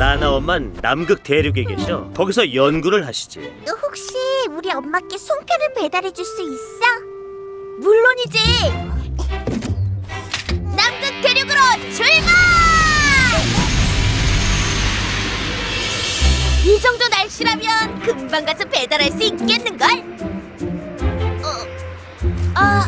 라나 엄만 남극 대륙에 계셔. 거기서 연구를 하시지. 혹시 우리 엄마께 송편을 배달해 줄 수 있어? 물론이지. 남극 대륙으로 출발! 이 정도 날씨라면 금방 가서 배달할 수 있겠는걸? 어, 아,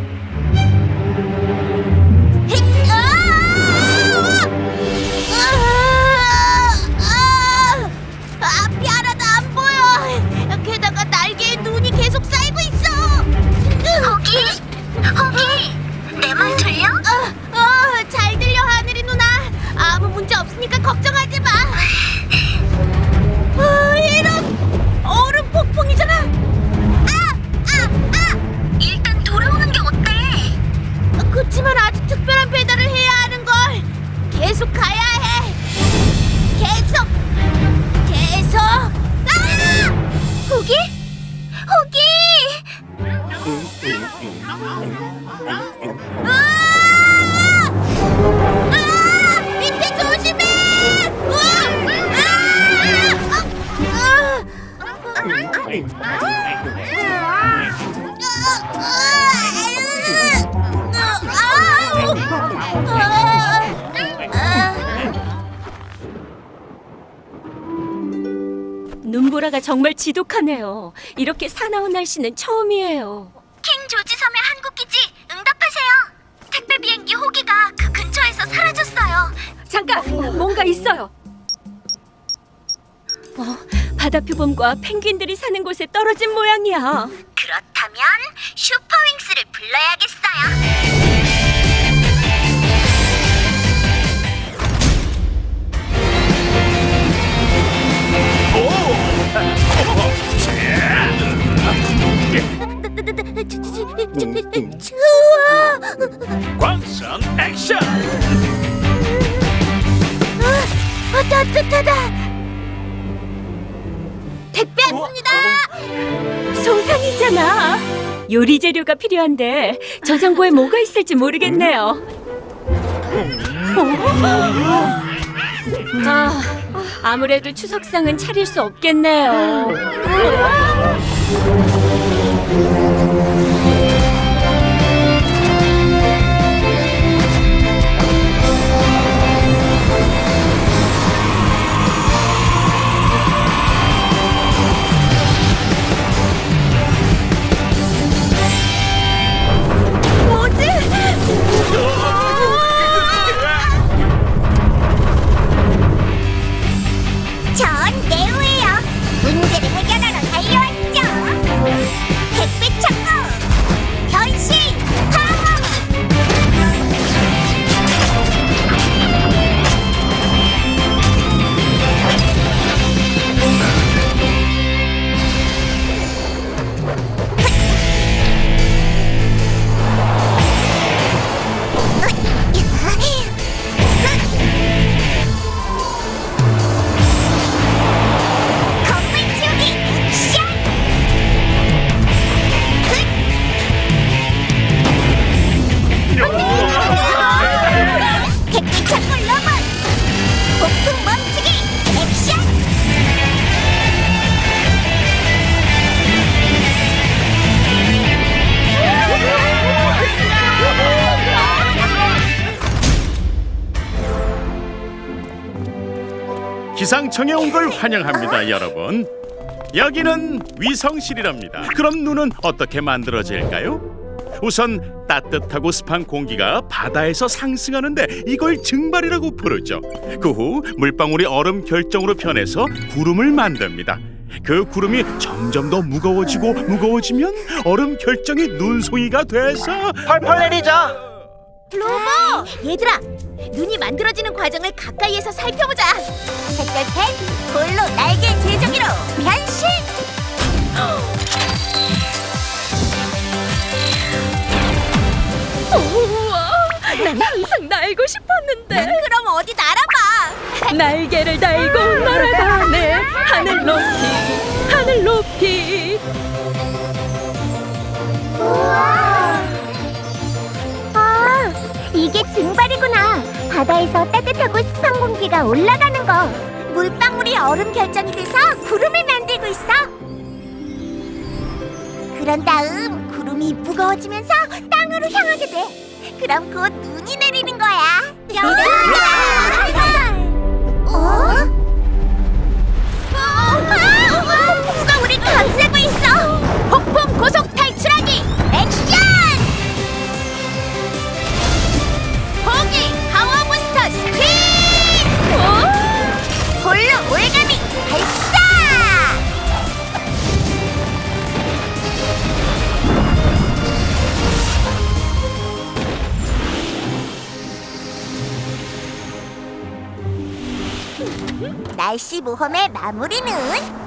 정말 지독하네요. 이렇게 사나운 날씨는 처음이에요. 킹 조지 섬의 한국 기지 응답하세요. 택배 비행기 호기가 그 근처에서 사라졌어요. 잠깐, 뭔가 있어요. 어, 바다 표범과 펭귄들이 사는 곳에 떨어진 모양이야. 그렇다면 슈퍼윙 따뜻하다. 택배 왔습니다. 송편이잖아. 요리 재료가 필요한데 저장고에 뭐가 있을지 모르겠네요. 어? 아, 아무래도 추석상은 차릴 수 없겠네요. 기상청에 온 걸 환영합니다, 여러분. 여기는 위성실이랍니다. 그럼 눈은 어떻게 만들어질까요? 우선 따뜻하고 습한 공기가 바다에서 상승하는데 이걸 증발이라고 부르죠. 그 후 물방울이 얼음 결정으로 변해서 구름을 만듭니다. 그 구름이 점점 더 무거워지고 무거워지면 얼음 결정이 눈송이가 돼서 펄펄 내리자. 로봇! 얘들아, 눈이 만들어지는 과정을 가까이에서 살펴보자. 색깔 펜, 볼로 날개 제조기로 변신! 우와, 난 항상 날고 싶었는데 그럼 어디 날아봐. 날개를 달고 날아가 바다에서 따뜻하고 습한 공기가 올라가는 거. 물방울이 얼음 결정이 돼서 구름을 만들고 있어. 그런 다음 구름이 무거워지면서 땅으로 향하게 돼. 그럼 곧 눈이 내리는 거야. 어? 폭풍우가 우리 감싸고 있어. 폭풍 고속 날씨 모험의 마무리는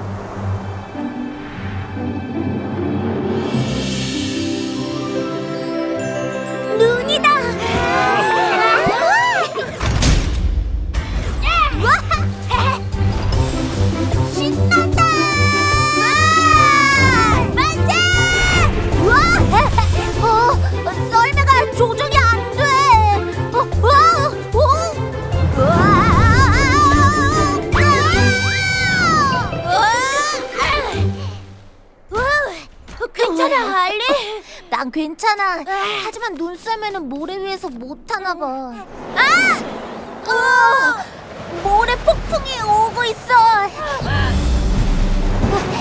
괜찮아 하지만 눈썰매는 모래 위에서 못하나 봐 아! 어! 모래 폭풍이 오고 있어 포기!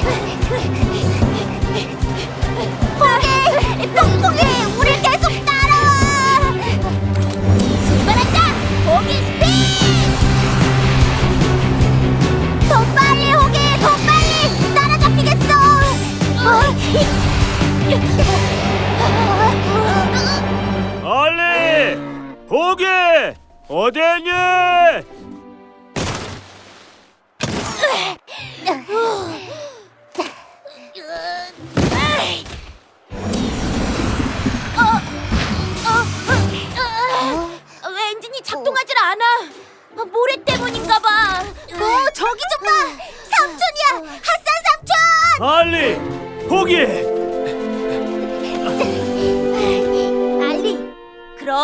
폭풍이 계 어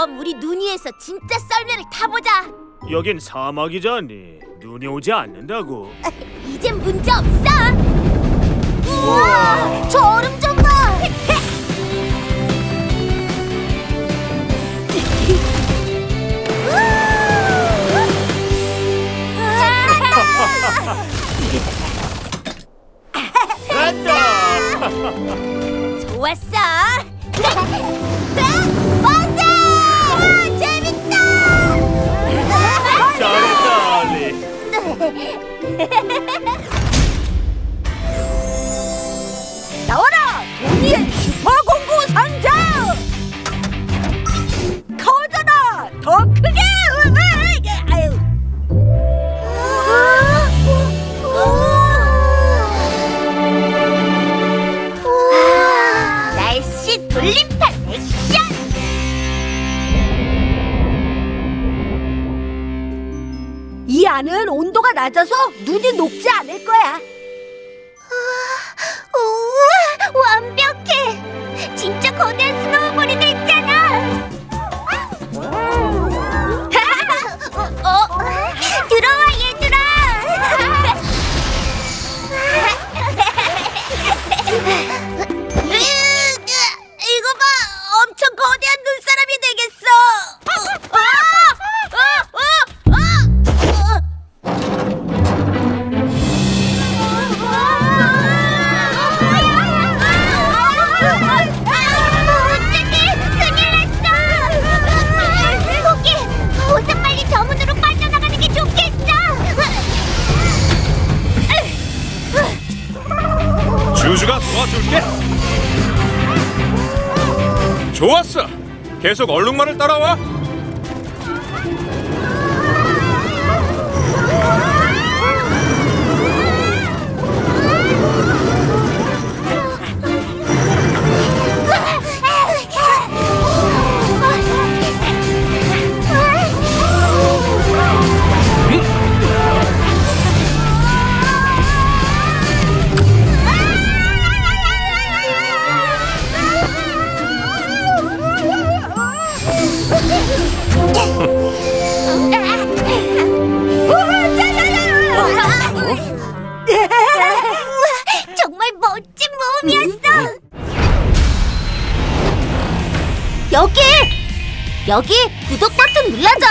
그럼 우리 눈 위에서 진짜 썰매를 타보자 여긴 사막이잖니. 눈이 오지 않는다고. 이젠 문제 없어. 우와, 저 얼음 좀 봐. Hehehehe 낮아서 눈이 녹지 않을 거야 우와, 완벽해! 진짜 거대한 스노우볼이 됐잖 주주가 도와줄게. 좋았어. 계속 얼룩말을 따라와. 정말 멋진 모험이었어. 여기! 여기 구독 버튼 눌러줘!